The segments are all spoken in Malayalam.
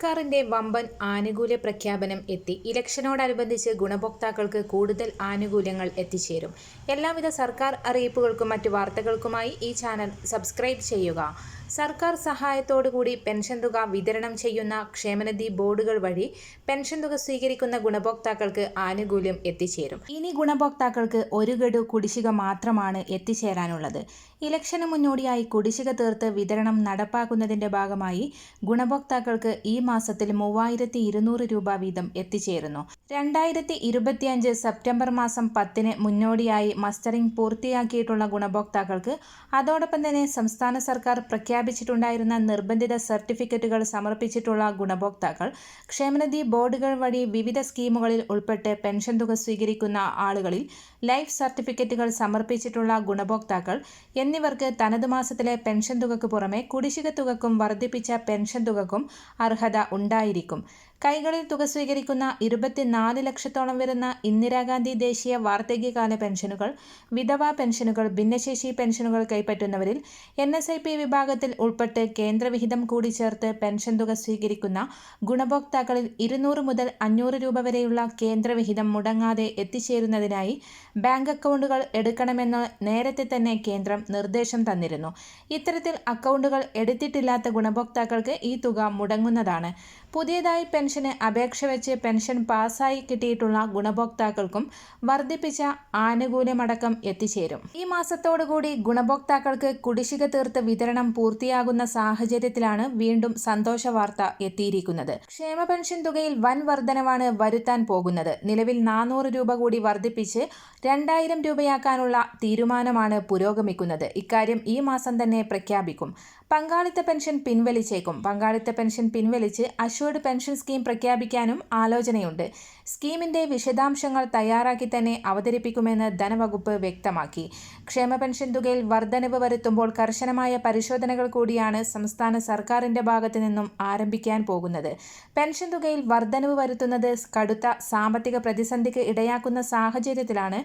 സർക്കാരിന്റെ വമ്പൻ ആനുകൂല്യ പ്രഖ്യാപനം എത്തി. ഇലക്ഷനോടനുബന്ധിച്ച് ഗുണഭോക്താക്കൾക്ക് കൂടുതൽ ആനുകൂല്യങ്ങൾ എത്തിച്ചേരും. എല്ലാവിധ സർക്കാർ അറിയിപ്പുകൾക്കും മറ്റു വാർത്തകൾക്കുമായി ഈ ചാനൽ സബ്സ്ക്രൈബ് ചെയ്യുക. സർക്കാർ സഹായത്തോടുകൂടി പെൻഷൻ തുക വിതരണം ചെയ്യുന്ന ക്ഷേമനിധി ബോർഡുകൾ വഴി പെൻഷൻ തുക സ്വീകരിക്കുന്ന ഗുണഭോക്താക്കൾക്ക് ആനുകൂല്യം എത്തിച്ചേരും. ഇനി ഗുണഭോക്താക്കൾക്ക് ഒരു ഗഡു കുടിശ്ശിക മാത്രമാണ് എത്തിച്ചേരാനുള്ളത്. ഇലക്ഷന് മുന്നോടിയായി കുടിശ്ശിക തീർത്ത് വിതരണം നടപ്പാക്കുന്നതിന്റെ ഭാഗമായി ഗുണഭോക്താക്കൾക്ക് ഈ മാസത്തിൽ മൂവായിരത്തി ഇരുന്നൂറ് രൂപ വീതം എത്തിച്ചേരുന്നു. രണ്ടായിരത്തി ഇരുപത്തിയഞ്ച് സെപ്റ്റംബർ മാസം പത്തിന് മുന്നോടിയായി മസ്റ്ററിംഗ് പൂർത്തിയാക്കിയിട്ടുള്ള ഗുണഭോക്താക്കൾക്ക് അതോടൊപ്പം തന്നെ സംസ്ഥാന സർക്കാർ പ്രഖ്യാപിച്ചിട്ടുണ്ടായിരുന്ന നിർബന്ധിത സർട്ടിഫിക്കറ്റുകൾ സമർപ്പിച്ചിട്ടുള്ള ഗുണഭോക്താക്കൾ ക്ഷേമനിധി ബോർഡുകൾ വഴി വിവിധ സ്കീമുകളിൽ ഉൾപ്പെട്ട് പെൻഷൻ തുക സ്വീകരിക്കുന്ന ആളുകളിൽ ലൈഫ് സർട്ടിഫിക്കറ്റുകൾ സമർപ്പിച്ചിട്ടുള്ള ഗുണഭോക്താക്കൾ എന്നിവർക്ക് തനത് മാസത്തിലെ പെൻഷൻ തുകക്ക് പുറമെ കുടിശ്ശിക തുകക്കും വർദ്ധിപ്പിച്ച പെൻഷൻ തുകക്കും അർഹത ഉണ്ടായിരിക്കും. കൈകളിൽ തുക സ്വീകരിക്കുന്ന ഇരുപത്തിനാല് ലക്ഷത്തോളം വരുന്ന ഇന്ദിരാഗാന്ധി ദേശീയ വാർദ്ധക്യകാല പെൻഷനുകൾ വിധവാ പെൻഷനുകൾ ഭിന്നശേഷി പെൻഷനുകൾ കൈപ്പറ്റുന്നവരിൽ എൻ എസ് ഐ പി വിഭാഗത്തിൽ ഉൾപ്പെട്ട് കേന്ദ്രവിഹിതം കൂടി ചേർത്ത് പെൻഷൻ തുക സ്വീകരിക്കുന്ന ഗുണഭോക്താക്കളിൽ ഇരുന്നൂറ് മുതൽ അഞ്ഞൂറ് രൂപ വരെയുള്ള കേന്ദ്രവിഹിതം മുടങ്ങാതെ എത്തിച്ചേരുന്നതിനായി ബാങ്ക് അക്കൗണ്ടുകൾ എടുക്കണമെന്ന് നേരത്തെ തന്നെ കേന്ദ്രം നിർദ്ദേശം തന്നിരുന്നു. ഇത്തരത്തിൽ അക്കൗണ്ടുകൾ എടുത്തിട്ടില്ലാത്ത ഗുണഭോക്താക്കൾക്ക് ഈ തുക മുടങ്ങുന്നതാണ്. പുതിയതായി പെൻഷന് അപേക്ഷ വെച്ച് പെൻഷൻ പാസ്സായി കിട്ടിയിട്ടുള്ള ഗുണഭോക്താക്കൾക്കും വർദ്ധിപ്പിച്ച ആനുകൂല്യമടക്കം എത്തിച്ചേരും. ഈ മാസത്തോടുകൂടി ഗുണഭോക്താക്കൾക്ക് കുടിശ്ശിക തീർത്ത് വിതരണം പൂർത്തിയാകുന്ന സാഹചര്യത്തിലാണ് വീണ്ടും സന്തോഷ വാർത്ത എത്തിയിരിക്കുന്നത്. ക്ഷേമ പെൻഷൻ തുകയിൽ വൻ വർധനവാണ് വരുത്താൻ പോകുന്നത്. നിലവിൽ നാനൂറ് രൂപ കൂടി വർദ്ധിപ്പിച്ച് രണ്ടായിരം രൂപയാക്കാനുള്ള തീരുമാനമാണ് പുരോഗമിക്കുന്നത്. ഇക്കാര്യം ഈ മാസം തന്നെ പ്രഖ്യാപിക്കും. പങ്കാളിത്ത പെൻഷൻ പിൻവലിച്ചേക്കും. പങ്കാളിത്ത പെൻഷൻ പിൻവലിച്ച് അഷ്വേർഡ് പെൻഷൻ സ്കീം പ്രഖ്യാപിക്കാനും ആലോചനയുണ്ട്. സ്കീമിന്റെ വിശദാംശങ്ങൾ തയ്യാറാക്കി തന്നെ അവതരിപ്പിക്കുമെന്ന് ധനവകുപ്പ് വ്യക്തമാക്കി. ക്ഷേമ പെൻഷൻ തുകയിൽ വർധനവ് വരുത്തുമ്പോൾ കർശനമായ പരിശോധനകൾ കൂടിയാണ് സംസ്ഥാന സർക്കാരിന്റെ ഭാഗത്തു നിന്നും ആരംഭിക്കാൻ പോകുന്നത്. പെൻഷൻ തുകയിൽ വർധനവ് വരുത്തുന്നത് കടുത്ത സാമ്പത്തിക പ്രതിസന്ധിക്ക് ഇടയാക്കുന്ന സാഹചര്യത്തിലാണ്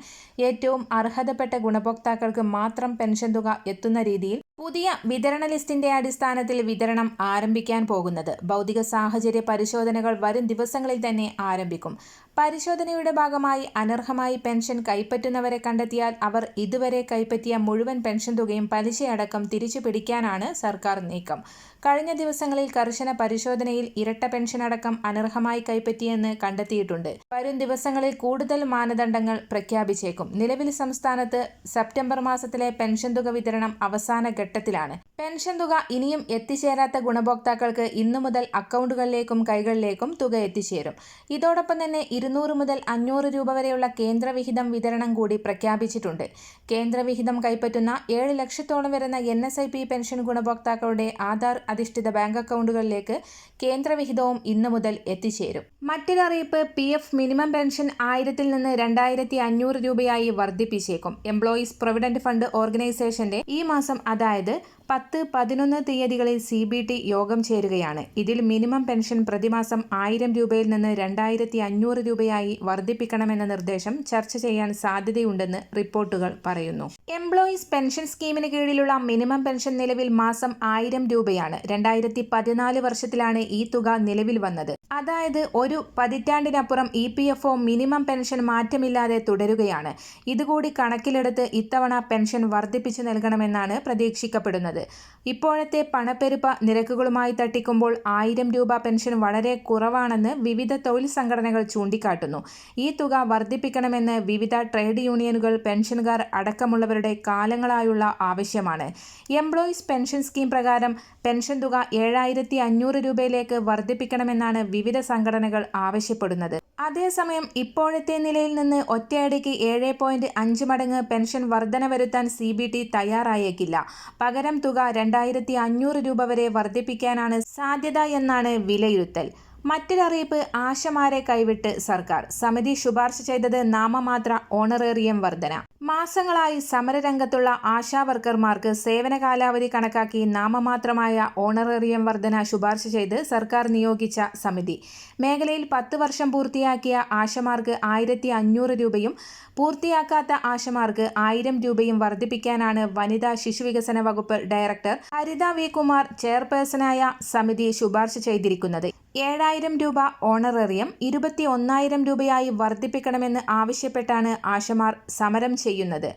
ഏറ്റവും അർഹതപ്പെട്ട ഗുണഭോക്താക്കൾക്ക് മാത്രം പെൻഷൻ തുക എത്തുന്ന രീതിയിൽ പുതിയ വിതരണ ലിസ്റ്റിന്റെ അടിസ്ഥാനത്തിൽ വിതരണം ആരംഭിക്കാൻ പോകുന്നത്. ഭൗതിക സാഹചര്യ പരിശോധനകൾ വരും ദിവസങ്ങളിൽ തന്നെ ആരംഭിക്കും. പരിശോധനയുടെ ഭാഗമായി അനർഹമായി പെൻഷൻ കൈപ്പറ്റുന്നവരെ കണ്ടെത്തിയാൽ അവർ ഇതുവരെ കൈപ്പറ്റിയ മുഴുവൻ പെൻഷൻ തുകയും പലിശയടക്കം തിരിച്ചു പിടിക്കാനാണ് സർക്കാർ നീക്കം. കഴിഞ്ഞ ദിവസങ്ങളിൽ കർശന പരിശോധനയിൽ ഇരട്ട പെൻഷൻ അടക്കം അനർഹമായി കൈപ്പറ്റിയെന്ന് കണ്ടെത്തിയിട്ടുണ്ട്. വരും ദിവസങ്ങളിൽ കൂടുതൽ മാനദണ്ഡങ്ങൾ പ്രഖ്യാപിച്ചേക്കും. നിലവിൽ സംസ്ഥാനത്ത് സെപ്റ്റംബർ മാസത്തിലെ പെൻഷൻ തുക വിതരണം അവസാന ഘട്ടത്തിലാണ്. പെൻഷൻ തുക ഇനിയും എത്തിച്ചേരാത്ത ഗുണഭോക്താക്കൾക്ക് ഇന്നു മുതൽ അക്കൗണ്ടുകളിലേക്കും കൈകളിലേക്കും തുക എത്തിച്ചേരും. ഇതോടൊപ്പം തന്നെ ഇരുന്നൂറ് മുതൽ അഞ്ഞൂറ് രൂപ വരെയുള്ള കേന്ദ്രവിഹിതം വിതരണം കൂടി പ്രഖ്യാപിച്ചിട്ടുണ്ട്. കേന്ദ്രവിഹിതം കൈപ്പറ്റുന്ന ഏഴ് ലക്ഷത്തോളം വരുന്ന N S I P pension ഗുണഭോക്താക്കളുടെ ആധാർ അധിഷ്ഠിത ബാങ്ക് അക്കൗണ്ടുകളിലേക്ക് കേന്ദ്രവിഹിതവും ഇന്നു മുതൽ എത്തിച്ചേരും. മറ്റൊരറിയിപ്പ് പി എഫ് മിനിമം പെൻഷൻ ആയിരത്തിൽ നിന്ന് രണ്ടായിരത്തി അഞ്ഞൂറ് രൂപയായി വർദ്ധിപ്പിച്ചേക്കും. എംപ്ലോയീസ് പ്രൊവിഡന്റ് ഫണ്ട് ഓർഗനൈസേഷന്റെ ഈ മാസം അതായത് പത്ത് പതിനൊന്ന് തീയതികളിൽ സി ബി ടി യോഗം ചേരുകയാണ്. ഇതിൽ മിനിമം പെൻഷൻ പ്രതിമാസം ആയിരം രൂപയിൽ നിന്ന് രണ്ടായിരത്തി അഞ്ഞൂറ് രൂപയായി വർദ്ധിപ്പിക്കണമെന്ന നിർദ്ദേശം ചർച്ച ചെയ്യാൻ സാധ്യതയുണ്ടെന്ന് റിപ്പോർട്ടുകൾ പറയുന്നു. എംപ്ലോയീസ് പെൻഷൻ സ്കീമിന് കീഴിലുള്ള മിനിമം പെൻഷൻ നിലവിൽ മാസം ആയിരം രൂപയാണ്. രണ്ടായിരത്തി പതിനാല് വർഷത്തിലാണ് ഈ തുക നിലവിൽ വന്നത്. അതായത് ഒരു പതിറ്റാണ്ടിനപ്പുറം E P F O minimum pension മാറ്റമില്ലാതെ തുടരുകയാണ്. ഇതുകൂടി കണക്കിലെടുത്ത് ഇത്തവണ പെൻഷൻ വർദ്ധിപ്പിച്ചു നൽകണമെന്നാണ് പ്രതീക്ഷിക്കപ്പെടുന്നത്. ഇപ്പോഴത്തെ പണപ്പെരുപ്പ നിരക്കുകളുമായി തട്ടിക്കുമ്പോൾ ആയിരം രൂപ പെൻഷൻ വളരെ കുറവാണെന്ന് വിവിധ തൊഴിൽ സംഘടനകൾ ചൂണ്ടിക്കാട്ടുന്നു. ഈ തുക വർദ്ധിപ്പിക്കണമെന്ന് വിവിധ ട്രേഡ് യൂണിയനുകൾ പെൻഷൻകാർ അടക്കമുള്ളവരുടെ കാലങ്ങളായുള്ള ആവശ്യമാണ്. എംപ്ലോയീസ് പെൻഷൻ സ്കീം പ്രകാരം പെൻഷൻ തുക ഏഴായിരത്തി രൂപയിലേക്ക് വർദ്ധിപ്പിക്കണമെന്നാണ് വിവിധ സംഘടനകൾ ആവശ്യപ്പെടുന്നത്. അതേസമയം ഇപ്പോഴത്തെ നിലയിൽ നിന്ന് ഒറ്റയടിക്ക് ഏഴ് പോയിന്റ് അഞ്ച് മടങ്ങ് പെൻഷൻ വർധന വരുത്താൻ സി ബി ടി തയ്യാറായേക്കില്ല. പകരം തുക രണ്ടായിരത്തി അഞ്ഞൂറ് രൂപ വരെ വർദ്ധിപ്പിക്കാനാണ് സാധ്യത എന്നാണ് വിലയിരുത്തൽ. മറ്റൊരറിയിപ്പ് ആശമാരെ കൈവിട്ട് സർക്കാർ. സമിതി ശുപാർശ ചെയ്തത് നാമമാത്ര ഓണറേറിയം വർധന. മാസങ്ങളായി സമരരംഗത്തുള്ള ആശാ വർക്കർമാർക്ക് സേവന കാലാവധി കണക്കാക്കി നാമമാത്രമായ ഓണറേറിയം വർധന ശുപാർശ ചെയ്ത് സർക്കാർ നിയോഗിച്ച സമിതി. മേഖലയിൽ പത്ത് വർഷം പൂർത്തിയാക്കിയ ആശമാർക്ക് ആയിരത്തി രൂപയും പൂർത്തിയാക്കാത്ത ആശമാർക്ക് ആയിരം രൂപയും വർദ്ധിപ്പിക്കാനാണ് വനിതാ ശിശുവികസന വകുപ്പ് ഡയറക്ടർ ഹരിത വി കുമാർ ചെയർപേഴ്സണായ സമിതി ശുപാർശ ചെയ്തിരിക്കുന്നത്. ഏഴായിരം രൂപ ഓണറേറിയം ഇരുപത്തി ഒന്നായിരം രൂപയായി വർദ്ധിപ്പിക്കണമെന്ന് ആവശ്യപ്പെട്ടാണ് ആശമാർ സമരം ചെയ്യുന്നത്.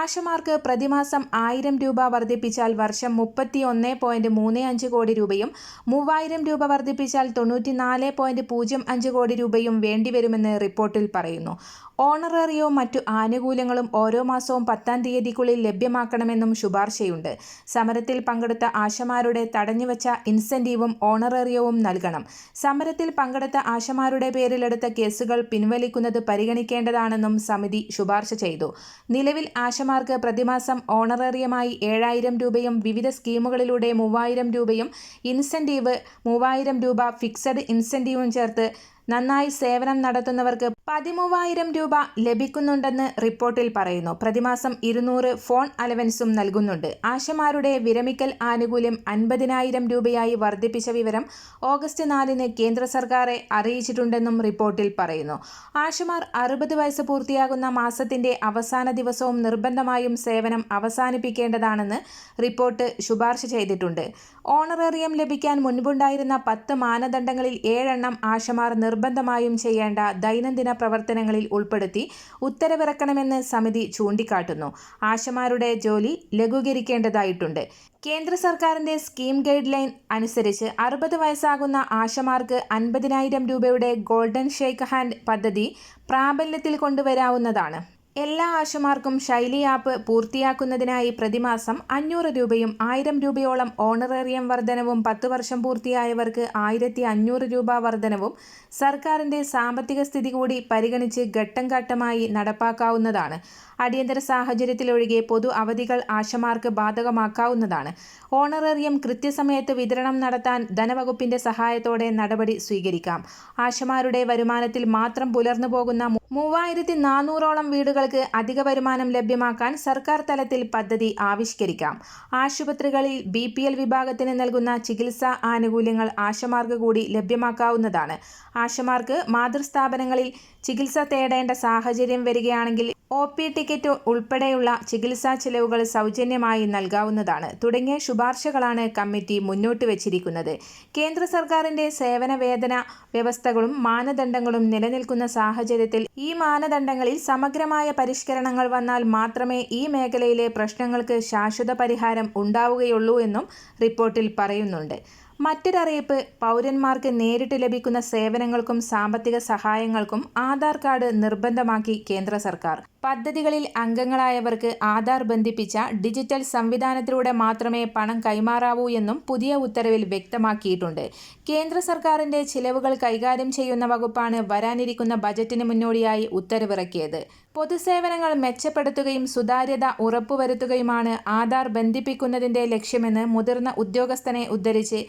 ആശമാർക്ക് പ്രതിമാസം ആയിരം രൂപ വർദ്ധിപ്പിച്ചാൽ വർഷം മുപ്പത്തി ഒന്ന് പോയിന്റ് മൂന്ന് അഞ്ച് കോടി രൂപയും മൂവായിരം രൂപ വർദ്ധിപ്പിച്ചാൽ തൊണ്ണൂറ്റി നാല് പോയിന്റ് പൂജ്യം അഞ്ച് കോടി രൂപയും വേണ്ടിവരുമെന്ന് റിപ്പോർട്ടിൽ പറയുന്നു. ഓണറേറിയവും മറ്റു ആനുകൂല്യങ്ങളും ഓരോ മാസവും പത്താം തീയതിക്കുള്ളിൽ ലഭ്യമാക്കണമെന്നും ശുപാർശയുണ്ട്. സമരത്തിൽ പങ്കെടുത്ത ആശമാരുടെ തടഞ്ഞുവച്ച ഇൻസെന്റീവും ഓണറേറിയവും നൽകണം. സമരത്തിൽ പങ്കെടുത്ത ആശമാരുടെ പേരിലെടുത്ത കേസുകൾ പിൻവലിക്കുന്നത് പരിഗണിക്കേണ്ടതാണെന്നും സമിതി ശുപാർശ ചെയ്തു. നിലവിൽ ആശമാർക്ക് പ്രതിമാസം ഓണറേറിയമായി ഏഴായിരം രൂപയും വിവിധ സ്കീമുകളിലൂടെ മൂവായിരം രൂപയും ഇൻസെന്റീവ് മൂവായിരം രൂപ ഫിക്സഡ് ഇൻസെന്റീവും ചേർത്ത് നന്നായി സേവനം നടത്തുന്നവർക്ക് പതിമൂവായിരം രൂപ ലഭിക്കുന്നുണ്ടെന്ന് റിപ്പോർട്ടിൽ പറയുന്നു. പ്രതിമാസം ഇരുന്നൂറ് ഫോൺ അലവൻസും നൽകുന്നുണ്ട്. ആശമാരുടെ വിരമിക്കൽ ആനുകൂല്യം അൻപതിനായിരം രൂപയായി വർദ്ധിപ്പിച്ച വിവരം ഓഗസ്റ്റ് നാലിന് കേന്ദ്ര സർക്കാരെ അറിയിച്ചിട്ടുണ്ടെന്നും റിപ്പോർട്ടിൽ പറയുന്നു. ആശമാർ അറുപത് വയസ്സ് പൂർത്തിയാകുന്ന മാസത്തിന്റെ അവസാന ദിവസവും നിർബന്ധമായും സേവനം അവസാനിപ്പിക്കേണ്ടതാണെന്ന് റിപ്പോർട്ട് ശുപാർശ ചെയ്തിട്ടുണ്ട്. ഓണറേറിയം ലഭിക്കാൻ മുൻപുണ്ടായിരുന്ന പത്ത് മാനദണ്ഡങ്ങളിൽ ഏഴെണ്ണം ആശമാർ നിർബന്ധമായും ചെയ്യേണ്ട ദൈനംദിന പ്രവർത്തനങ്ങളിൽ ഉൾപ്പെടുത്തി ഉത്തരവിറക്കണമെന്ന് സമിതി ചൂണ്ടിക്കാട്ടുന്നു. ആശമാരുടെ ജോലി ലഘൂകരിക്കേണ്ടതായിട്ടുണ്ട്. കേന്ദ്ര സർക്കാരിന്റെ സ്കീം ഗൈഡ് ലൈൻ അനുസരിച്ച് അറുപത് വയസ്സാകുന്ന ആശമാർക്ക് അൻപതിനായിരം രൂപയുടെ ഗോൾഡൻ ഷേക്ക് ഹാൻഡ് പദ്ധതി പ്രാബല്യത്തിൽ കൊണ്ടുവരാവുന്നതാണ്. എല്ലാ ആശമാർക്കും ശൈലി ആപ്പ് പൂർത്തിയാക്കുന്നതിനായി പ്രതിമാസം അഞ്ഞൂറ് രൂപയും ആയിരം രൂപയോളം ഓണറേറിയം വർധനവും പത്ത് വർഷം പൂർത്തിയായവർക്ക് ആയിരത്തി അഞ്ഞൂറ് രൂപ വർധനവും സർക്കാരിന്റെ സാമ്പത്തിക സ്ഥിതി കൂടി പരിഗണിച്ച് ഘട്ടം ഘട്ടമായി നടപ്പാക്കാവുന്നതാണ്. അടിയന്തര സാഹചര്യത്തിലൊഴികെ പൊതു അവധികൾ ആശമാർക്ക് ബാധകമാക്കാവുന്നതാണ്. ഓണറേറിയം കൃത്യസമയത്ത് വിതരണം നടത്താൻ ധനവകുപ്പിന്റെ സഹായത്തോടെ നടപടി സ്വീകരിക്കാം. ആശമാരുടെ വരുമാനത്തിൽ മാത്രം പുലർന്നു പോകുന്ന മൂവായിരത്തി നാനൂറോളം വീടുകൾക്ക് അധിക വരുമാനം ലഭ്യമാക്കാൻ സർക്കാർ തലത്തിൽ പദ്ധതി ആവിഷ്കരിക്കാം. ആശുപത്രികളിൽ ബി പി എൽ വിഭാഗത്തിന് നൽകുന്ന ചികിത്സാ ആനുകൂല്യങ്ങൾ ആശമാർക്ക് കൂടി ലഭ്യമാക്കാവുന്നതാണ്. ആശമാർക്ക് മാതൃസ്ഥാപനങ്ങളിൽ ചികിത്സ തേടേണ്ട സാഹചര്യം വരികയാണെങ്കിൽ ഒ പി ടിക്കറ്റ് ഉൾപ്പെടെയുള്ള ചികിത്സാ ചെലവുകൾ സൗജന്യമായി നൽകാവുന്നതാണ്. തുടങ്ങിയ ശുപാർശകളാണ് കമ്മിറ്റി മുന്നോട്ട് വച്ചിരിക്കുന്നത്. കേന്ദ്ര സർക്കാരിന്റെ സേവന വേതന വ്യവസ്ഥകളും മാനദണ്ഡങ്ങളും നിലനിൽക്കുന്ന സാഹചര്യത്തിൽ ഈ മാനദണ്ഡങ്ങളിൽ സമഗ്രമായ പരിഷ്കരണങ്ങൾ വന്നാൽ മാത്രമേ ഈ മേഖലയിലെ പ്രശ്നങ്ങൾക്ക് ശാശ്വത പരിഹാരം ഉണ്ടാവുകയുള്ളൂ എന്നും റിപ്പോർട്ടിൽ പറയുന്നുണ്ട്. മറ്റൊരറിയിപ്പ് പൗരന്മാർക്ക് നേരിട്ട് ലഭിക്കുന്ന സേവനങ്ങൾക്കും സാമ്പത്തിക സഹായങ്ങൾക്കും ആധാർ കാർഡ് നിർബന്ധമാക്കി കേന്ദ്ര സർക്കാർ. പദ്ധതികളിൽ അംഗങ്ങളായവർക്ക് ആധാർ ബന്ധിപ്പിച്ച ഡിജിറ്റൽ സംവിധാനത്തിലൂടെ മാത്രമേ പണം കൈമാറാവൂ എന്നും പുതിയ ഉത്തരവിൽ വ്യക്തമാക്കിയിട്ടുണ്ട്. കേന്ദ്ര സർക്കാരിന്റെ ചിലവുകൾ കൈകാര്യം ചെയ്യുന്ന വകുപ്പാണ് വരാനിരിക്കുന്ന ബജറ്റിന് മുന്നോടിയായി ഉത്തരവിറക്കിയത്. പൊതുസേവനങ്ങൾ മെച്ചപ്പെടുത്തുകയും സുതാര്യത ഉറപ്പുവരുത്തുകയുമാണ് ആധാർ ബന്ധിപ്പിക്കുന്നതിന്റെ ലക്ഷ്യമെന്ന് മുതിർന്ന ഉദ്യോഗസ്ഥനെ ഉദ്ധരിച്ച്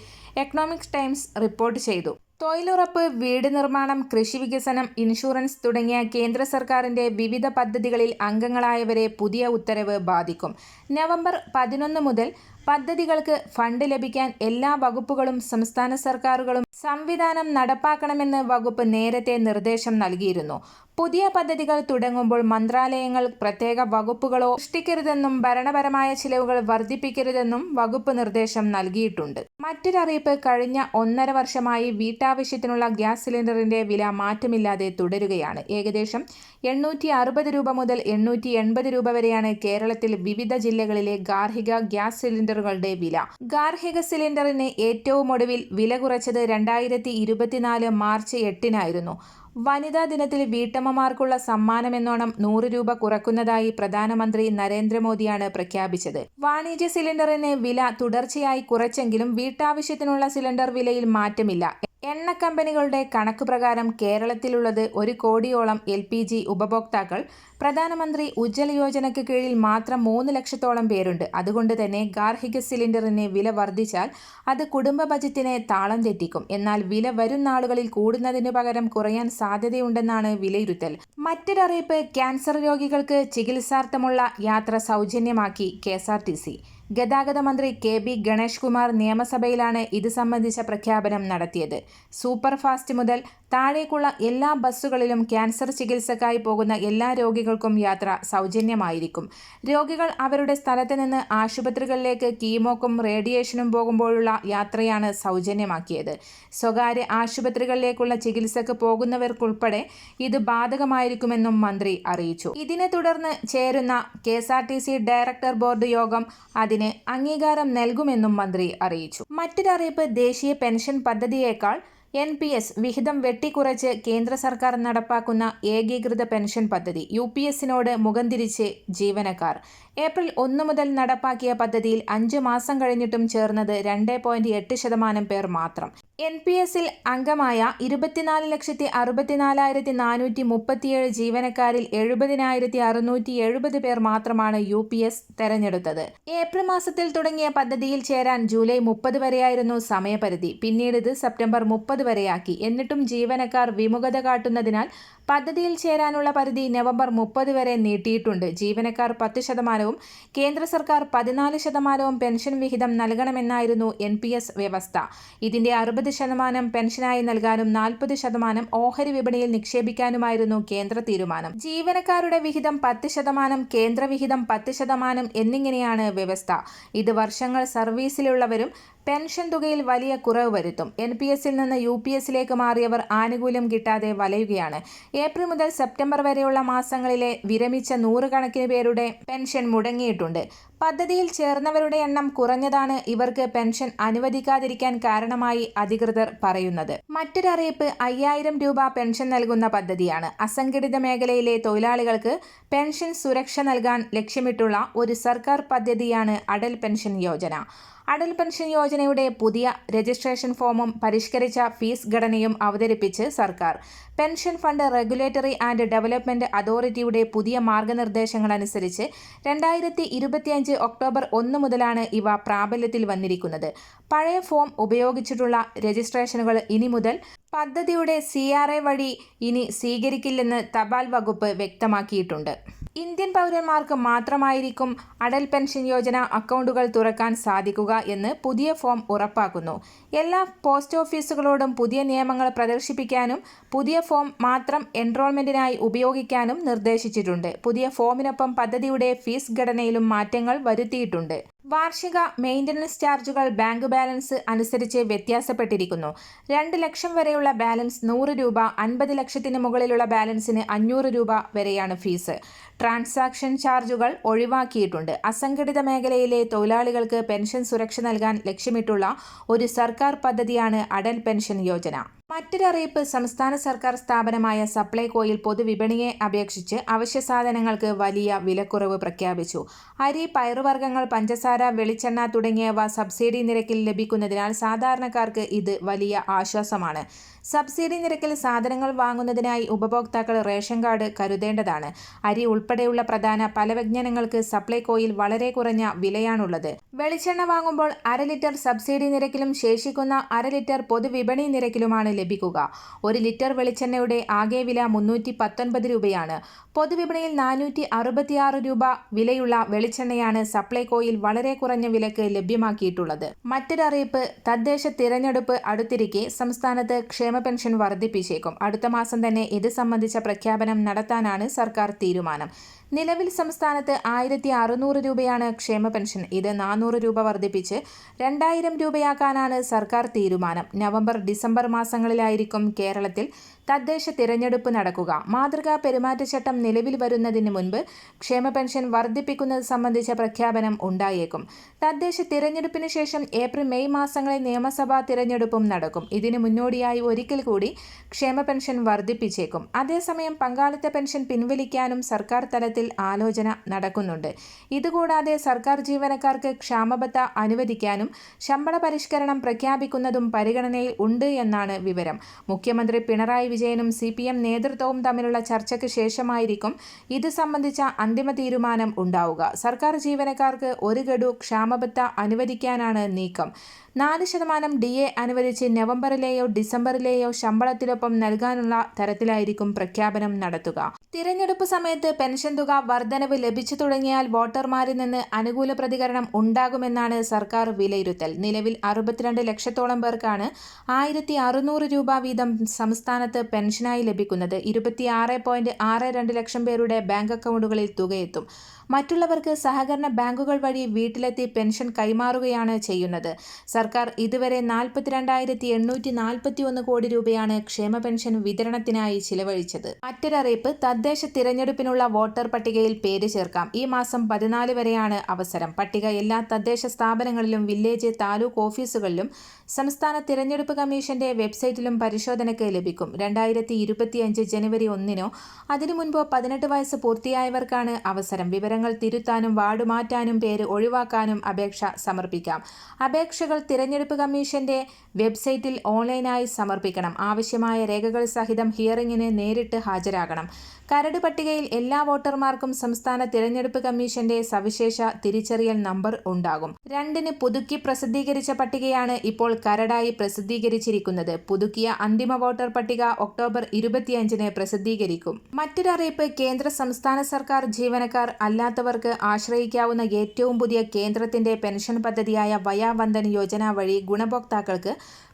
എക്കണോമിക്സ് ടൈംസ് റിപ്പോർട്ട് ചെയ്തു. തൊഴിലുറപ്പ് വീട് നിർമ്മാണം കൃഷി വികസനം ഇൻഷുറൻസ് തുടങ്ങിയ കേന്ദ്ര സർക്കാരിന്റെ വിവിധ പദ്ധതികളിൽ അംഗങ്ങളായവരെ പുതിയ ഉത്തരവ് ബാധിക്കും. നവംബർ പതിനൊന്ന് മുതൽ പദ്ധതികൾക്ക് ഫണ്ട് ലഭിക്കാൻ എല്ലാ വകുപ്പുകളും സംസ്ഥാന സർക്കാരുകളും സംവിധാനം നടപ്പാക്കണമെന്ന് വകുപ്പ് നേരത്തെ നിർദ്ദേശം നൽകിയിരുന്നു. പുതിയ പദ്ധതികൾ തുടങ്ങുമ്പോൾ മന്ത്രാലയങ്ങൾ പ്രത്യേക വകുപ്പുകളോ സൃഷ്ടിക്കരുതെന്നും ഭരണപരമായ ചിലവുകൾ വർദ്ധിപ്പിക്കരുതെന്നും വകുപ്പ് നിർദ്ദേശം നൽകിയിട്ടുണ്ട്. മറ്റൊരറിയിപ്പ് കഴിഞ്ഞ ഒന്നര വർഷമായി വീട്ടാവശ്യത്തിനുള്ള ഗ്യാസ് സിലിണ്ടറിന്റെ വില മാറ്റമില്ലാതെ തുടരുകയാണ്. ഏകദേശം എണ്ണൂറ്റി അറുപത് രൂപ മുതൽ എണ്ണൂറ്റി എൺപത് രൂപ വരെയാണ് കേരളത്തിൽ വിവിധ ജില്ലകളിലെ ഗാർഹിക ഗ്യാസ് സിലിണ്ടറുകളുടെ വില. ഗാർഹിക സിലിണ്ടറിന് ഏറ്റവും ഒടുവിൽ വില കുറച്ചത് രണ്ടായിരത്തി മാർച്ച് എട്ടിനായിരുന്നു. വനിതാ ദിനത്തിൽ വീട്ടമ്മമാർക്കുള്ള സമ്മാനമെന്നോണം നൂറ് രൂപ കുറക്കുന്നതായി പ്രധാനമന്ത്രി നരേന്ദ്രമോദിയാണ് പ്രഖ്യാപിച്ചത്. വാണിജ്യ സിലിണ്ടറിന് വില തുടർച്ചയായി കുറച്ചെങ്കിലും വീട്ടാവശ്യത്തിനുള്ള സിലിണ്ടർ വിലയിൽ മാറ്റമില്ല. എണ്ണ കമ്പനികളുടെ കണക്ക് പ്രകാരം കേരളത്തിലുള്ളത് ഒരു കോടിയോളം എൽ ഉപഭോക്താക്കൾ പ്രധാനമന്ത്രി ഉജ്ജ്വല യോജനയ്ക്ക് കീഴിൽ മാത്രം മൂന്ന് ലക്ഷത്തോളം പേരുണ്ട്. അതുകൊണ്ട് തന്നെ ഗാർഹിക സിലിണ്ടറിന് വില വർദ്ധിച്ചാൽ അത് കുടുംബ ബജറ്റിനെ താളം തെറ്റിക്കും. എന്നാൽ വില വരും നാളുകളിൽ കൂടുന്നതിന് പകരം കുറയാൻ സാധ്യതയുണ്ടെന്നാണ് വിലയിരുത്തൽ. മറ്റൊരറിയിപ്പ് ക്യാൻസർ രോഗികൾക്ക് ചികിത്സാർത്ഥമുള്ള യാത്ര സൗജന്യമാക്കി കെ ഗതാഗത മന്ത്രി കെ ബി ഗണേഷ് കുമാർ നിയമസഭയിലാണ് ഇത് സംബന്ധിച്ച പ്രഖ്യാപനം നടത്തിയത്. സൂപ്പർ ഫാസ്റ്റ് മുതൽ താഴേക്കുള്ള എല്ലാ ബസ്സുകളിലും ക്യാൻസർ ചികിത്സക്കായി പോകുന്ന എല്ലാ രോഗികൾക്കും യാത്ര സൗജന്യമായിരിക്കും. രോഗികൾ അവരുടെ സ്ഥലത്ത് നിന്ന് ആശുപത്രികളിലേക്ക് കീമോക്കും റേഡിയേഷനും പോകുമ്പോഴുള്ള യാത്രയാണ് സൗജന്യമാക്കിയത്. സ്വകാര്യ ആശുപത്രികളിലേക്കുള്ള ചികിത്സക്ക് പോകുന്നവർക്കുൾപ്പെടെ ഇത് ബാധകമായിരിക്കുമെന്നും മന്ത്രി അറിയിച്ചു. ഇതിനെ തുടർന്ന് ചേരുന്ന K S R T C director board യോഗം അതിന് അംഗീകാരം നൽകുമെന്നും മന്ത്രി അറിയിച്ചു. മറ്റൊരറിയിപ്പ് ദേശീയ പെൻഷൻ പദ്ധതിയേക്കാൾ എൻ പി എസ് വിഹിതം വെട്ടിക്കുറച്ച് കേന്ദ്ര സർക്കാർ നടപ്പാക്കുന്ന ഏകീകൃത പെൻഷൻ പദ്ധതി യു പി എസിനോട് മുഖം തിരിച്ച് ജീവനക്കാർ. ഏപ്രിൽ ഒന്ന് മുതൽ നടപ്പാക്കിയ പദ്ധതിയിൽ അഞ്ച് മാസം കഴിഞ്ഞിട്ടും ചേർന്നത് രണ്ട് പോയിന്റ് എട്ട് ശതമാനം പേർ മാത്രം. എൻ പി എസിൽ അംഗമായ ഇരുപത്തിനാല് ലക്ഷത്തി അറുപത്തിനാലായിരത്തി നാനൂറ്റി മുപ്പത്തിയേഴ് ജീവനക്കാരിൽ എഴുപതിനായിരത്തി അറുന്നൂറ്റി എഴുപത് പേർ മാത്രമാണ് യു പി എസ് തെരഞ്ഞെടുത്തത്. ഏപ്രിൽ മാസത്തിൽ തുടങ്ങിയ പദ്ധതിയിൽ ചേരാൻ ജൂലൈ മുപ്പത് വരെയായിരുന്നു സമയപരിധി. പിന്നീട് ഇത് സെപ്റ്റംബർ മുപ്പത് വരെയാക്കി. എന്നിട്ടും ജീവനക്കാർ വിമുഖത കാട്ടുന്നതിനാൽ പദ്ധതിയിൽ ചേരാനുള്ള പരിധി നവംബർ മുപ്പത് വരെ നീട്ടിയിട്ടുണ്ട്. ജീവനക്കാർ പത്ത് ശതമാനവും കേന്ദ്ര സർക്കാർ പതിനാല് ശതമാനവും പെൻഷൻ വിഹിതം നൽകണമെന്നായിരുന്നു എൻ പി എസ് വ്യവസ്ഥ. ഇതിന്റെ അറുപത് ശതമാനം പെൻഷനായി നൽകാനും നാൽപ്പത് ശതമാനം ഓഹരി വിപണിയിൽ നിക്ഷേപിക്കാനുമായിരുന്നു കേന്ദ്ര തീരുമാനം. ജീവനക്കാരുടെ വിഹിതം പത്ത് ശതമാനം കേന്ദ്ര വിഹിതം പത്ത് ശതമാനം എന്നിങ്ങനെയാണ് വ്യവസ്ഥ. ഇത് വർഷങ്ങൾ സർവീസിലുള്ളവരും പെൻഷൻ തുകയിൽ വലിയ കുറവ് വരുത്തും. എൻ പി എസിൽ നിന്ന് യു പി എസിലേക്ക് മാറിയവർ ആനുകൂല്യം കിട്ടാതെ വലയുകയാണ്. ഏപ്രിൽ മുതൽ സെപ്റ്റംബർ വരെയുള്ള മാസങ്ങളിലെ വിരമിച്ച നൂറുകണക്കിന് പേരുടെ പെൻഷൻ മുടങ്ങിയിട്ടുണ്ട്. പദ്ധതിയിൽ ചേർന്നവരുടെ എണ്ണം കുറഞ്ഞതാണ് ഇവർക്ക് പെൻഷൻ അനുവദിക്കാതിരിക്കാൻ കാരണമായി അധികൃതർ പറയുന്നത്. മറ്റൊരറിയിപ്പ് അയ്യായിരം രൂപ പെൻഷൻ നൽകുന്ന പദ്ധതിയാണ്. അസംഘടിത മേഖലയിലെ തൊഴിലാളികൾക്ക് പെൻഷൻ സുരക്ഷ നൽകാൻ ലക്ഷ്യമിട്ടുള്ള ഒരു സർക്കാർ പദ്ധതിയാണ് അടൽ പെൻഷൻ യോജന. അടൽ പെൻഷൻ യോജനയുടെ പുതിയ രജിസ്ട്രേഷൻ ഫോമും പരിഷ്കരിച്ച ഫീസ് ഘടനയും അവതരിപ്പിച്ച് സർക്കാർ. Pension fund regulatory and development അതോറിറ്റിയുടെ പുതിയ മാർഗനിർദ്ദേശങ്ങൾ അനുസരിച്ച് രണ്ടായിരത്തി ഇരുപത്തിയഞ്ച് ഒക്ടോബർ ഒന്ന് മുതലാണ് ഇവ പ്രാബല്യത്തിൽ വന്നിരിക്കുന്നത്. പഴയ ഫോം ഉപയോഗിച്ചിട്ടുള്ള രജിസ്ട്രേഷനുകൾ ഇനി മുതൽ പദ്ധതിയുടെ സി വഴി ഇനി സ്വീകരിക്കില്ലെന്ന് തപാൽ വകുപ്പ് വ്യക്തമാക്കിയിട്ടുണ്ട്. ഇന്ത്യൻ പൗരന്മാർക്ക് മാത്രമായിരിക്കും അടൽ പെൻഷൻ യോജന അക്കൗണ്ടുകൾ തുറക്കാൻ സാധിക്കുക എന്ന് പുതിയ ഫോം ഉറപ്പാക്കുന്നു. എല്ലാ പോസ്റ്റ് ഓഫീസുകളോടും പുതിയ നിയമങ്ങൾ പ്രദർശിപ്പിക്കാനും പുതിയ ഫോം മാത്രം എൻറോൾമെന്റിനായി ഉപയോഗിക്കാനും നിർദ്ദേശിച്ചിട്ടുണ്ട്. പുതിയ ഫോമിനൊപ്പം പദ്ധതിയുടെ ഫീസ് ഘടനയിലും മാറ്റങ്ങൾ വരുത്തിയിട്ടുണ്ട്. വാർഷിക മെയിന്റനൻസ് ചാർജുകൾ ബാങ്ക് ബാലൻസ് അനുസരിച്ച് വ്യത്യാസപ്പെട്ടിരിക്കുന്നു. രണ്ട് ലക്ഷം വരെയുള്ള ബാലൻസ് നൂറ് രൂപ അൻപത് ലക്ഷത്തിന് മുകളിലുള്ള ബാലൻസിന് അഞ്ഞൂറ് രൂപ വരെയാണ് ഫീസ്. ട്രാൻസാക്ഷൻ ചാർജുകൾ ഒഴിവാക്കിയിട്ടുണ്ട്. അസംഘടിത മേഖലയിലെ തൊഴിലാളികൾക്ക് പെൻഷൻ സുരക്ഷ നൽകാൻ ലക്ഷ്യമിട്ടുള്ള ഒരു സർക്കാർ പദ്ധതിയാണ് അടൽ പെൻഷൻ യോജന. മറ്റൊരറിയിപ്പ് സംസ്ഥാന സർക്കാർ സ്ഥാപനമായ സപ്ലൈകോയിൽ പൊതുവിപണിയെ അപേക്ഷിച്ച് അവശ്യ സാധനങ്ങൾക്ക് വലിയ വിലക്കുറവ് പ്രഖ്യാപിച്ചു. അരി പയറുവർഗങ്ങൾ പഞ്ചസാര വെളിച്ചെണ്ണ തുടങ്ങിയവ സബ്സിഡി നിരക്കിൽ ലഭിക്കുന്നതിനാൽ സാധാരണക്കാർക്ക് ഇത് വലിയ ആശ്വാസമാണ്. സബ്സിഡി നിരക്കിൽ സാധനങ്ങൾ വാങ്ങുന്നതിനായി ഉപഭോക്താക്കൾ റേഷൻ കാർഡ് കരുതേണ്ടതാണ്. അരി ഉൾപ്പെടെയുള്ള പ്രധാന പല വ്യഞ്ജനങ്ങൾക്ക് സപ്ലൈകോയിൽ വളരെ കുറഞ്ഞ വിലയാണുള്ളത്. വെളിച്ചെണ്ണ വാങ്ങുമ്പോൾ അര ലിറ്റർ സബ്സിഡി നിരക്കിലും ശേഷിക്കുന്ന അര ലിറ്റർ പൊതുവിപണി നിരക്കിലുമാണ് ലഭിക്കുക. ഒരു ലിറ്റർ വെളിച്ചെണ്ണയുടെ ആകെ വില മുന്നൂറ്റി പത്തൊൻപത് രൂപയാണ്. പൊതുവിപണിയിൽ നാനൂറ്റി അറുപത്തിയാറ് രൂപ വിലയുള്ള വെളിച്ചെണ്ണയാണ് സപ്ലൈകോയിൽ വളരെ കുറഞ്ഞ വിലക്ക് ലഭ്യമാക്കിയിട്ടുള്ളത്. മറ്റൊരറിയിപ്പ് തദ്ദേശ തിരഞ്ഞെടുപ്പ് അടുത്തിരിക്കെ സംസ്ഥാനത്ത് ക്ഷേമ പെൻഷൻ വർദ്ധിപ്പിച്ചേക്കും. അടുത്ത മാസം തന്നെ ഇത് സംബന്ധിച്ച പ്രഖ്യാപനം നടത്താനാണ് സർക്കാർ തീരുമാനം. നിലവിൽ സംസ്ഥാനത്ത് ആയിരത്തി അറുന്നൂറ് രൂപയാണ് ക്ഷേമ പെൻഷൻ. ഇത് നാനൂറ് രൂപ വർദ്ധിപ്പിച്ച് രണ്ടായിരം രൂപയാക്കാനാണ് സർക്കാർ തീരുമാനം. നവംബർ ഡിസംബർ മാസങ്ങളിലായിരിക്കും കേരളത്തിൽ തദ്ദേശ തിരഞ്ഞെടുപ്പ് നടക്കുക. മാതൃകാ പെരുമാറ്റച്ചട്ടം നിലവിൽ വരുന്നതിന് മുൻപ് ക്ഷേമ പെൻഷൻ വർദ്ധിപ്പിക്കുന്നത് സംബന്ധിച്ച പ്രഖ്യാപനം ഉണ്ടായേക്കും. തദ്ദേശ തിരഞ്ഞെടുപ്പിന് ശേഷം ഏപ്രിൽ മെയ് മാസങ്ങളിൽ നിയമസഭാ തിരഞ്ഞെടുപ്പും നടക്കും. ഇതിനു മുന്നോടിയായി ഒരിക്കൽ കൂടി ക്ഷേമ പെൻഷൻ വർദ്ധിപ്പിച്ചേക്കും. അതേസമയം പങ്കാളിത്ത പെൻഷൻ പിൻവലിക്കാനും സർക്കാർ തലത്തിൽ ആലോചന നടക്കുന്നുണ്ട്. ഇതുകൂടാതെ സർക്കാർ ജീവനക്കാർക്ക് ക്ഷാമബത്ത അനുവദിക്കാനും ശമ്പള പരിഷ്കരണം പ്രഖ്യാപിക്കുന്നതും പരിഗണനയിൽ ഉണ്ട് എന്നാണ് വിവരം. മുഖ്യമന്ത്രി പിണറായി വിജയനും സി പി എം നേതൃത്വവും തമ്മിലുള്ള ചർച്ചയ്ക്ക് ശേഷമായിരിക്കും ഇത് സംബന്ധിച്ച അന്തിമ തീരുമാനം ഉണ്ടാവുക. സർക്കാർ ജീവനക്കാർക്ക് ഒരു ഗഡു ക്ഷാമബത്ത അനുവദിക്കാനാണ് നീക്കം. നാല് ശതമാനം ഡി എ അനുവദിച്ച് നവംബറിലെയോ ഡിസംബറിലെയോ ശമ്പളത്തിലൊപ്പം നൽകാനുള്ള തരത്തിലായിരിക്കും പ്രഖ്യാപനം നടത്തുക. തിരഞ്ഞെടുപ്പ് സമയത്ത് പെൻഷൻ തുക വർധനവ് ലഭിച്ചു തുടങ്ങിയാൽ വോട്ടർമാരിൽ നിന്ന് അനുകൂല പ്രതികരണം ഉണ്ടാകുമെന്നാണ് സർക്കാർ വിലയിരുത്തൽ. നിലവിൽ അറുപത്തിരണ്ട് ലക്ഷത്തോളം പേർക്കാണ് ആയിരത്തി അറുന്നൂറ് രൂപ വീതം സംസ്ഥാനത്ത് പെൻഷനായി ലഭിക്കുന്നത്. ഇരുപത്തിയാറ് പോയിന്റ് ആറ് രണ്ട് ലക്ഷം പേരുടെ ബാങ്ക് അക്കൗണ്ടുകളിൽ തുകയെത്തും. മറ്റുള്ളവർക്ക് സഹകരണ ബാങ്കുകൾ വഴി വീട്ടിലെത്തി പെൻഷൻ കൈമാറുകയാണ് ചെയ്യുന്നത്. സർക്കാർ ഇതുവരെ നാൽപ്പത്തിരണ്ടായിരത്തി എണ്ണൂറ്റി നാൽപ്പത്തി ഒന്ന് കോടി രൂപയാണ് ക്ഷേമ പെൻഷൻ വിതരണത്തിനായി ചിലവഴിച്ചത്. മറ്റൊരറിയിപ്പ് തദ്ദേശ തിരഞ്ഞെടുപ്പിനുള്ള വോട്ടർ പട്ടികയിൽ പേര് ചേർക്കാം. ഈ മാസം പതിനാല് വരെയാണ് അവസരം. പട്ടിക എല്ലാ തദ്ദേശ സ്ഥാപനങ്ങളിലും വില്ലേജ് താലൂക്ക് ഓഫീസുകളിലും സംസ്ഥാന തിരഞ്ഞെടുപ്പ് കമ്മീഷന്റെ വെബ്സൈറ്റിലും പരിശോധനയ്ക്ക് ലഭിക്കും. രണ്ടായിരത്തി ഇരുപത്തിയഞ്ച് ജനുവരി ഒന്നിനോ അതിനു മുൻപോ പതിനെട്ട് വയസ്സ് പൂർത്തിയായവർക്കാണ് അവസരം. വിവരങ്ങൾ തിരുത്താനും വാർഡ് മാറ്റാനും പേര് ഒഴിവാക്കാനും അപേക്ഷ സമർപ്പിക്കാം. അപേക്ഷകൾ തിരഞ്ഞെടുപ്പ് കമ്മീഷന്റെ വെബ്സൈറ്റിൽ ഓൺലൈനായി സമർപ്പിക്കണം. ആവശ്യമായ രേഖകൾ സഹിതം ഹിയറിംഗിന് നേരിട്ട് ഹാജരാകണം. കരട് പട്ടികയിൽ എല്ലാ വോട്ടർമാർക്കും സംസ്ഥാന തിരഞ്ഞെടുപ്പ് കമ്മീഷന്റെ സവിശേഷ തിരിച്ചറിയൽ നമ്പർ ഉണ്ടാകും. രണ്ടിന് പുതുക്കി പ്രസിദ്ധീകരിച്ച പട്ടികയാണ് ഇപ്പോൾ കരടായി പ്രസിദ്ധീകരിച്ചിരിക്കുന്നത്. പുതുക്കിയ അന്തിമ വോട്ടർ പട്ടിക ഒക്ടോബർ ഇരുപത്തിയഞ്ചിന് പ്രസിദ്ധീകരിക്കും. മറ്റൊരറിയിപ്പ് കേന്ദ്ര സംസ്ഥാന സർക്കാർ ജീവനക്കാർ അല്ലാത്തവർക്ക് ആശ്രയിക്കാവുന്ന ഏറ്റവും പുതിയ കേന്ദ്രത്തിന്റെ പെൻഷൻ പദ്ധതിയായ വയാവന്ദൻ യോജന വഴി ഗുണഭോക്താക്കൾക്ക്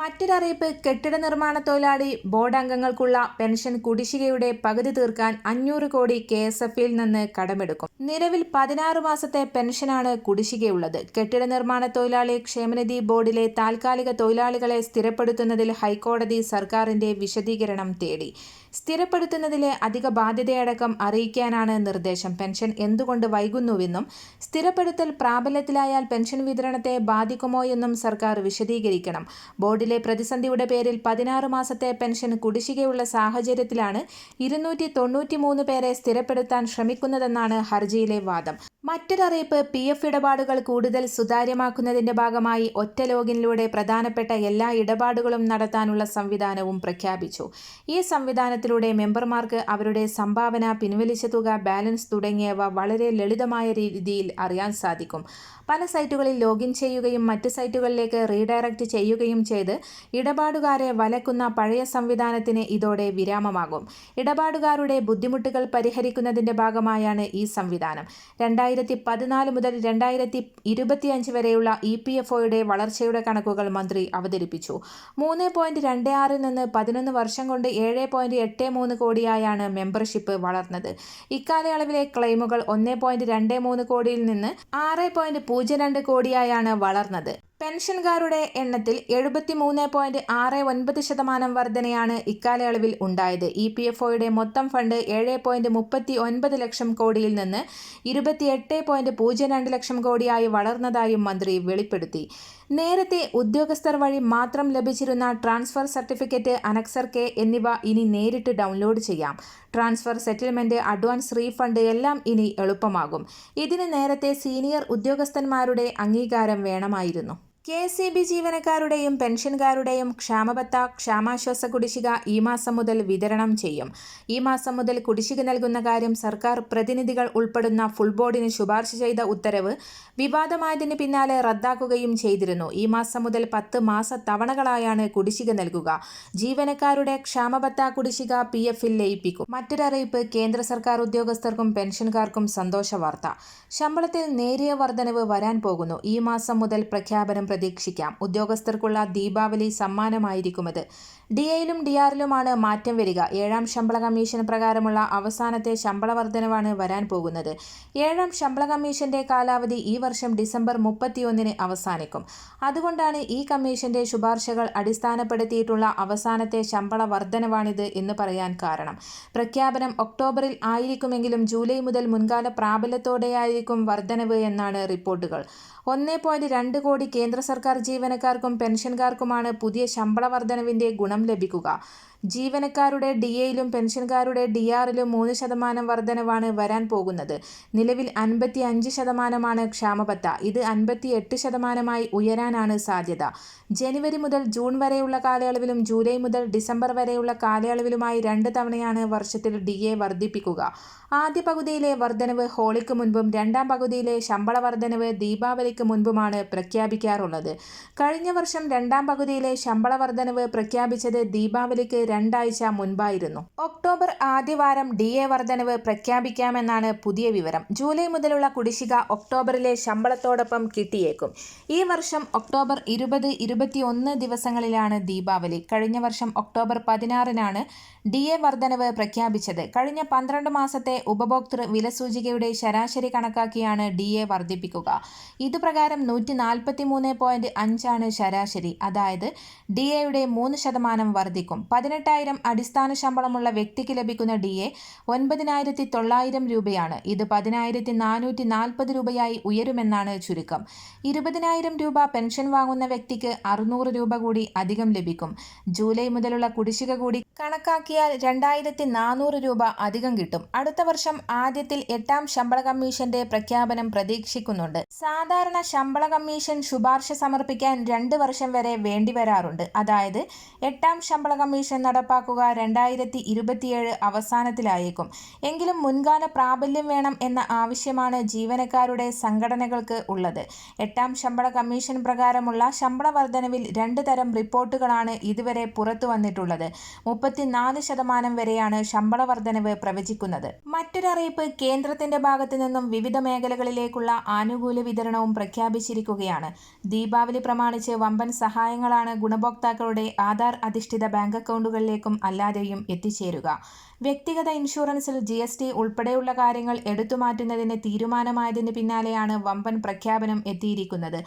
മറ്റൊരറിയിപ്പ് കെട്ടിട നിർമ്മാണ തൊഴിലാളി ബോർഡ് അംഗങ്ങൾക്കുള്ള പെൻഷൻ കുടിശ്ശികയുടെ പകുതി തീർക്കാൻ അഞ്ഞൂറ് കോടി കെ എസ് എഫിൽ നിന്ന് കടമെടുക്കും. നിലവിൽ പതിനാറ് മാസത്തെ പെൻഷനാണ് കുടിശ്ശികയുള്ളത്. കെട്ടിട നിർമ്മാണ തൊഴിലാളി ക്ഷേമനിധി ബോർഡിലെ താൽക്കാലിക തൊഴിലാളികളെ സ്ഥിരപ്പെടുത്തുന്നതിൽ ഹൈക്കോടതി സർക്കാരിന്റെ വിശദീകരണം തേടി. സ്ഥിരപ്പെടുത്തുന്നതിലെ അധിക ബാധ്യതയടക്കം അറിയിക്കാനാണ് നിർദ്ദേശം. പെൻഷൻ എന്തുകൊണ്ട് വൈകുന്നുവെന്നും സ്ഥിരപ്പെടുത്തൽ പ്രാബല്യത്തിലായാൽ പെൻഷൻ വിതരണത്തെ ബാധിക്കുമോ എന്നും സർക്കാർ വിശദീകരിക്കണം. ബോർഡിലെ പ്രതിസന്ധിയുടെ പേരിൽ പതിനാറ് മാസത്തെ പെൻഷൻ കുടിശ്ശികയുള്ള സാഹചര്യത്തിലാണ് ഇരുന്നൂറ്റി തൊണ്ണൂറ്റിമൂന്ന് പേരെ സ്ഥിരപ്പെടുത്താൻ ശ്രമിക്കുന്നതെന്നാണ് ഹർജിയിലെ വാദം. മറ്റൊരറിയിപ്പ് പി എഫ് ഇടപാടുകൾ കൂടുതൽ സുതാര്യമാക്കുന്നതിന്റെ ഭാഗമായി ഒറ്റ ലോഗിനിലൂടെ പ്രധാനപ്പെട്ട എല്ലാ ഇടപാടുകളും നടത്താനുള്ള സംവിധാനവും പ്രഖ്യാപിച്ചു. ഈ സംവിധാനത്തിലൂടെ മെമ്പർമാർക്ക് അവരുടെ സംഭാവന പിൻവലിച്ച തുക ബാലൻസ് തുടങ്ങിയവ വളരെ ലളിതമായ രീതിയിൽ അറിയാൻ സാധിക്കും. പല സൈറ്റുകളിൽ ലോഗിൻ ചെയ്യുകയും മറ്റ് സൈറ്റുകളിലേക്ക് റീഡയറക്റ്റ് ചെയ്യുകയും ചെയ്ത് ഇടപാടുകാരെ വലക്കുന്ന പഴയ സംവിധാനത്തിന് ഇതോടെ വിരാമമാകും. ഇടപാടുകാരുടെ ബുദ്ധിമുട്ടുകൾ പരിഹരിക്കുന്നതിന്റെ ഭാഗമായാണ് ഈ സംവിധാനം. രണ്ടായിരത്തി പതിനാല് മുതൽ രണ്ടായിരത്തി ഇരുപത്തിയഞ്ച് വരെയുള്ള ഇ പി എഫ് ഒയുടെ വളർച്ചയുടെ കണക്കുകൾ മന്ത്രി അവതരിപ്പിച്ചു. മൂന്ന് പോയിന്റ് രണ്ട് ആറിൽ നിന്ന് പതിനൊന്ന് വർഷം കൊണ്ട് ഏഴ് പോയിന്റ് എട്ട് മൂന്ന് കോടിയായാണ് മെമ്പർഷിപ്പ് വളർന്നത്. ഇക്കാലയളവിലെ ക്ലെയിമുകൾ ഒന്ന് പോയിന്റ് രണ്ട് മൂന്ന് കോടിയിൽ നിന്ന് ആറ് പോയിന്റ് പൂജ്യം രണ്ട് കോടിയായാണ് വളർന്നത്. പെൻഷൻകാരുടെ എണ്ണത്തിൽ എഴുപത്തി മൂന്ന് പോയിന്റ് ആറ് ഒൻപത് ശതമാനം വർധനയാണ് ഇക്കാലയളവിൽ ഉണ്ടായത്. ഇ പി എഫ് ഒയുടെ മൊത്തം ഫണ്ട് ഏഴ് പോയിന്റ് മുപ്പത്തി ഒൻപത് ലക്ഷം കോടിയിൽ നിന്ന് ഇരുപത്തിയെട്ട് പോയിന്റ് പൂജ്യം രണ്ട് ലക്ഷം കോടിയായി വളർന്നതായും മന്ത്രി വെളിപ്പെടുത്തി. നേരത്തെ ഉദ്യോഗസ്ഥർ വഴി മാത്രം ലഭിച്ചിരുന്ന ട്രാൻസ്ഫർ സർട്ടിഫിക്കറ്റ് അനക്സർ കെ എന്നിവ ഇനി നേരിട്ട് ഡൗൺലോഡ് ചെയ്യാം. ട്രാൻസ്ഫർ സെറ്റിൽമെന്റ് അഡ്വാൻസ് റീഫണ്ട് എല്ലാം ഇനി എളുപ്പമാകും. ഇതിന് നേരത്തെ സീനിയർ ഉദ്യോഗസ്ഥന്മാരുടെ അംഗീകാരം വേണമായിരുന്നു. കെ എസ് ഇ ബി ജീവനക്കാരുടെയും പെൻഷൻകാരുടെയും ക്ഷാമബത്ത ക്ഷാമാശ്വാസ കുടിശ്ശിക ഈ മാസം മുതൽ വിതരണം ചെയ്യും. ഈ മാസം മുതൽ കുടിശ്ശിക നൽകുന്ന കാര്യം സർക്കാർ പ്രതിനിധികൾ ഉൾപ്പെടുന്ന ഫുൾ ബോർഡിന് ശുപാർശ ചെയ്ത ഉത്തരവ് വിവാദമായതിന് പിന്നാലെ റദ്ദാക്കുകയും ചെയ്തിരുന്നു. ഈ മാസം മുതൽ പത്ത് മാസ തവണകളായാണ് കുടിശ്ശിക നൽകുക. ജീവനക്കാരുടെ ക്ഷാമബത്ത കുടിശ്ശിക പി എഫിൽ ലയിപ്പിക്കും. മറ്റൊരറിയിപ്പ് കേന്ദ്ര സർക്കാർ ഉദ്യോഗസ്ഥർക്കും പെൻഷൻകാർക്കും സന്തോഷ വാർത്ത ശമ്പളത്തിൽ നേരിയ വർധനവ് വരാൻ പോകുന്നു. ഈ മാസം മുതൽ പ്രഖ്യാപനം പ്രതീക്ഷിക്കാം. ഉദ്യോഗസ്ഥർക്കുള്ള ദീപാവലി സമ്മാനമായിരിക്കുമത്. ഡി എയിലും ഡി ആറിലുമാണ് മാറ്റം വരിക. ഏഴാം ശമ്പള കമ്മീഷൻ പ്രകാരമുള്ള അവസാനത്തെ ശമ്പള വർധനവാണ് വരാൻ പോകുന്നത്. ഏഴാം ശമ്പള കമ്മീഷന്റെ കാലാവധി ഈ വർഷം ഡിസംബർ മുപ്പത്തിയൊന്നിന് അവസാനിക്കും. അതുകൊണ്ടാണ് ഈ കമ്മീഷന്റെ ശുപാർശകൾ അടിസ്ഥാനപ്പെടുത്തിയിട്ടുള്ള അവസാനത്തെ ശമ്പള വർധനവാണിത് എന്ന് പറയാൻ കാരണം. പ്രഖ്യാപനം ഒക്ടോബറിൽ ആയിരിക്കുമെങ്കിലും ജൂലൈ മുതൽ മുൻകാല പ്രാബല്യത്തോടെയായിരിക്കും വർധനവ് എന്നാണ് റിപ്പോർട്ടുകൾ. ഒന്നേ കോടി കേന്ദ്ര സർക്കാർ ജീവനക്കാർക്കും പെൻഷൻകാർക്കുമാണ് പുതിയ ശമ്പള വർധനവിന്റെ ഗുണം ലഭിക്കുക ജീവനക്കാരുടെ ഡി എയിലും പെൻഷൻകാരുടെ ഡി ആറിലും മൂന്ന് ശതമാനം വർധനവാണ് വരാൻ പോകുന്നത്. നിലവിൽ അൻപത്തി അഞ്ച് ശതമാനമാണ് ക്ഷാമബത്ത ഇത് അൻപത്തി എട്ട് ശതമാനമായി ഉയരാനാണ് സാധ്യത. ജനുവരി മുതൽ ജൂൺ വരെയുള്ള കാലയളവിലും ജൂലൈ മുതൽ ഡിസംബർ വരെയുള്ള കാലയളവിലുമായി രണ്ട് തവണയാണ് വർഷത്തിൽ ഡി എ വർദ്ധിപ്പിക്കുക. ആദ്യ പകുതിയിലെ വർധനവ് ഹോളിക്ക് മുൻപും രണ്ടാം പകുതിയിലെ ശമ്പള വർധനവ് ദീപാവലിക്ക് മുൻപുമാണ് പ്രഖ്യാപിക്കാറുള്ളത്. കഴിഞ്ഞ വർഷം രണ്ടാം പകുതിയിലെ ശമ്പള വർധനവ് പ്രഖ്യാപിച്ചത് ദീപാവലിക്ക് രണ്ടാഴ്ച മുൻപായിരുന്നു. ഒക്ടോബർ ആദ്യവാരം ഡി എ വർധനവ് പ്രഖ്യാപിക്കാമെന്നാണ് പുതിയ വിവരം. ജൂലൈ മുതലുള്ള കുടിശ്ശിക ഒക്ടോബറിലെ ശമ്പളത്തോടൊപ്പം കിട്ടിയേക്കും. ഈ വർഷം ഒക്ടോബർ ഇരുപത് ഇരുപത്തിയൊന്ന് ദിവസങ്ങളിലാണ് ദീപാവലി. കഴിഞ്ഞ വർഷം ഒക്ടോബർ പതിനാറിനാണ് ഡി എ വർധനവ് പ്രഖ്യാപിച്ചത്. കഴിഞ്ഞ പന്ത്രണ്ട് മാസത്തെ ഉപഭോക്തൃ വിലസൂചികയുടെ ശരാശരി കണക്കാക്കിയാണ് ഡി എ വർദ്ധിപ്പിക്കുക ഇതുപ്രകാരം നൂറ്റി നാൽപ്പത്തി മൂന്ന് പോയിന്റ് അഞ്ചാണ് ശരാശരി. അതായത് ഡി എയുടെ മൂന്ന് ശതമാനം വർദ്ധിക്കും പതിനെട്ടായിരം അടിസ്ഥാന ശമ്പളമുള്ള വ്യക്തിക്ക് ലഭിക്കുന്ന ഡി എ ഒൻപതിനായിരത്തി തൊള്ളായിരം രൂപയാണ്. ഇത് പതിനായിരത്തി നാനൂറ്റി നാൽപ്പത് രൂപയായി ഉയരുമെന്നാണ് ചുരുക്കം. ഇരുപതിനായിരം രൂപ പെൻഷൻ വാങ്ങുന്ന വ്യക്തിക്ക് അറുന്നൂറ് രൂപ കൂടി അധികം ലഭിക്കും. ജൂലൈ മുതലുള്ള കുടിശ്ശിക കൂടി കണക്കാക്കിയാൽ രണ്ടായിരത്തി നാനൂറ് രൂപ അധികം കിട്ടും. അടുത്ത വർഷം ആദ്യത്തിൽ എട്ടാം ശമ്പള കമ്മീഷന്റെ പ്രഖ്യാപനം പ്രതീക്ഷിക്കുന്നുണ്ട്. സാധാരണ ശമ്പള കമ്മീഷൻ ശുപാർശ സമർപ്പിക്കാൻ രണ്ട് വർഷം വരെ വേണ്ടിവരാറുണ്ട്. അതായത് എട്ടാം ശമ്പള കമ്മീഷൻ നടപ്പാക്കുക രണ്ടായിരത്തി ഇരുപത്തിയേഴ് അവസാനത്തിലായേക്കും. എങ്കിലും മുൻകാല പ്രാബല്യം വേണം എന്ന ആവശ്യമാണ് ജീവനക്കാരുടെ സംഘടനകൾക്ക് ഉള്ളത്. എട്ടാം ശമ്പള കമ്മീഷൻ പ്രകാരമുള്ള ശമ്പള വർധനവിൽ രണ്ട് തരം റിപ്പോർട്ടുകളാണ് ഇതുവരെ പുറത്തു വന്നിട്ടുള്ളത്. മുപ്പത്തിനാല് ശതമാനം വരെയാണ് ശമ്പള വർധനവ് പ്രവചിക്കുന്നത്. മറ്റൊരറിയിപ്പ് കേന്ദ്രത്തിന്റെ ഭാഗത്തു നിന്നും വിവിധ മേഖലകളിലേക്കുള്ള ആനുകൂല്യ വിതരണവും പ്രഖ്യാപിച്ചിരിക്കുകയാണ്. ദീപാവലി പ്രമാണിച്ച് വമ്പൻ സഹായങ്ങളാണ് ഗുണഭോക്താക്കളുടെ ആധാർ അധിഷ്ഠിത ബാങ്ക് അക്കൗണ്ടുകളിലേക്കും അല്ലാതെയും എത്തിച്ചേരുക. വ്യക്തിഗത ഇൻഷുറൻസിൽ ജി എസ് ടി ഉൾപ്പെടെയുള്ള കാര്യങ്ങൾ എടുത്തുമാറ്റുന്നതിന് തീരുമാനമായതിന് പിന്നാലെയാണ് വമ്പൻ പ്രഖ്യാപനം എത്തിയിരിക്കുന്നത്.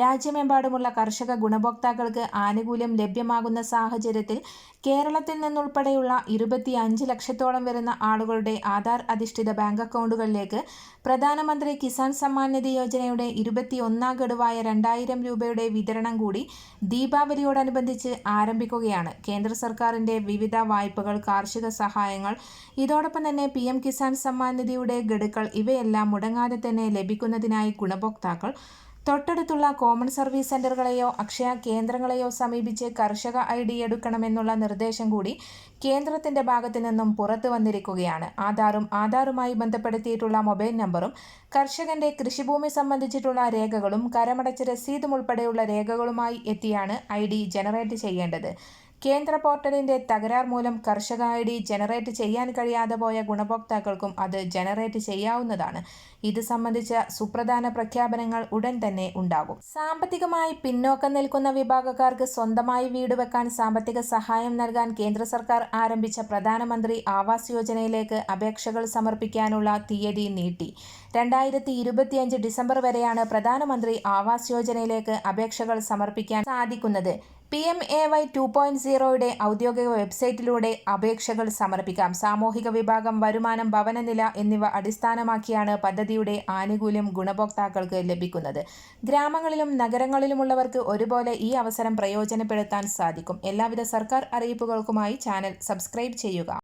രാജ്യമെമ്പാടുമുള്ള കർഷക ഗുണഭോക്താക്കൾക്ക് ആനുകൂല്യം ലഭ്യമാകുന്ന സാഹചര്യത്തിൽ കേരളത്തിൽ നിന്നുൾപ്പെടെയുള്ള ഇരുപത്തി അഞ്ച് ലക്ഷത്തോളം വരുന്ന ആളുകളുടെ ആധാർ അധിഷ്ഠിത ബാങ്ക് അക്കൗണ്ടുകളിലേക്ക് പ്രധാനമന്ത്രി കിസാൻ സമ്മാൻ നിധി യോജനയുടെ ഇരുപത്തി ഒന്നാം ഗഡുവായ രണ്ടായിരം രൂപയുടെ വിതരണം കൂടി ദീപാവലിയോടനുബന്ധിച്ച് ആരംഭിക്കുകയാണ്. കേന്ദ്ര സർക്കാരിന്റെ വിവിധ വായ്പകൾ കാർഷിക സഹായങ്ങൾ ഇതോടൊപ്പം തന്നെ പി എം കിസാൻ സമ്മാൻ നിധിയുടെ ഗഡുക്കൾ ഇവയെല്ലാം മുടങ്ങാതെ തന്നെ ലഭിക്കുന്നതിനായി ഗുണഭോക്താക്കൾ. തൊട്ടടുത്തുള്ള കോമൺ സർവീസ് സെന്ററുകളെയോ അക്ഷയ കേന്ദ്രങ്ങളെയോ സമീപിച്ച് കർഷക ഐ ഡി എടുക്കണമെന്നുള്ള നിർദ്ദേശം കൂടി കേന്ദ്രത്തിന്റെ ഭാഗത്തു നിന്നും പുറത്തു വന്നിരിക്കുകയാണ്. ആധാറും ആധാറുമായി ബന്ധപ്പെടുത്തിയിട്ടുള്ള മൊബൈൽ നമ്പറും കർഷകന്റെ കൃഷിഭൂമി സംബന്ധിച്ചിട്ടുള്ള രേഖകളും കരമടച്ച രസീതും ഉൾപ്പെടെയുള്ള രേഖകളുമായി എത്തിയാണ് ഐ ജനറേറ്റ് ചെയ്യേണ്ടത്. കേന്ദ്ര പോർട്ടലിന്റെ തകരാർ മൂലം കർഷക ഐ ഡി ജനറേറ്റ് ചെയ്യാൻ കഴിയാതെ പോയ ഗുണഭോക്താക്കൾക്കും അത് ജനറേറ്റ് ചെയ്യാവുന്നതാണ്. ഇത് സംബന്ധിച്ച സുപ്രധാന പ്രഖ്യാപനങ്ങൾ ഉടൻ തന്നെ ഉണ്ടാകും. സാമ്പത്തികമായി പിന്നോക്കം നിൽക്കുന്ന വിഭാഗക്കാർക്ക് സ്വന്തമായി വീട് വെക്കാൻ സാമ്പത്തിക സഹായം നൽകാൻ കേന്ദ്ര സർക്കാർ ആരംഭിച്ച പ്രധാനമന്ത്രി ആവാസ് യോജനയിലേക്ക് അപേക്ഷകൾ സമർപ്പിക്കാനുള്ള തീയതി നീട്ടി. രണ്ടായിരത്തി ഇരുപത്തിയഞ്ച് ഡിസംബർ വരെയാണ് പ്രധാനമന്ത്രി ആവാസ് യോജനയിലേക്ക് അപേക്ഷകൾ സമർപ്പിക്കാൻ സാധിക്കുന്നത്. P M A Y two point സീറോയുടെ ഔദ്യോഗിക വെബ്സൈറ്റിലൂടെ അപേക്ഷകൾ സമർപ്പിക്കാം. സാമൂഹിക വിഭാഗം വരുമാനം ഭവനനില എന്നിവ അടിസ്ഥാനമാക്കിയാണ് പദ്ധതിയുടെ ആനുകൂല്യം ഗുണഭോക്താക്കൾക്ക് ലഭിക്കുന്നത്. ഗ്രാമങ്ങളിലും നഗരങ്ങളിലുമുള്ളവർക്ക് ഒരുപോലെ ഈ അവസരം പ്രയോജനപ്പെടുത്താൻ സാധിക്കും. എല്ലാവിധ സർക്കാർ അറിയിപ്പുകൾക്കുമായി ചാനൽ സബ്സ്ക്രൈബ് ചെയ്യുക.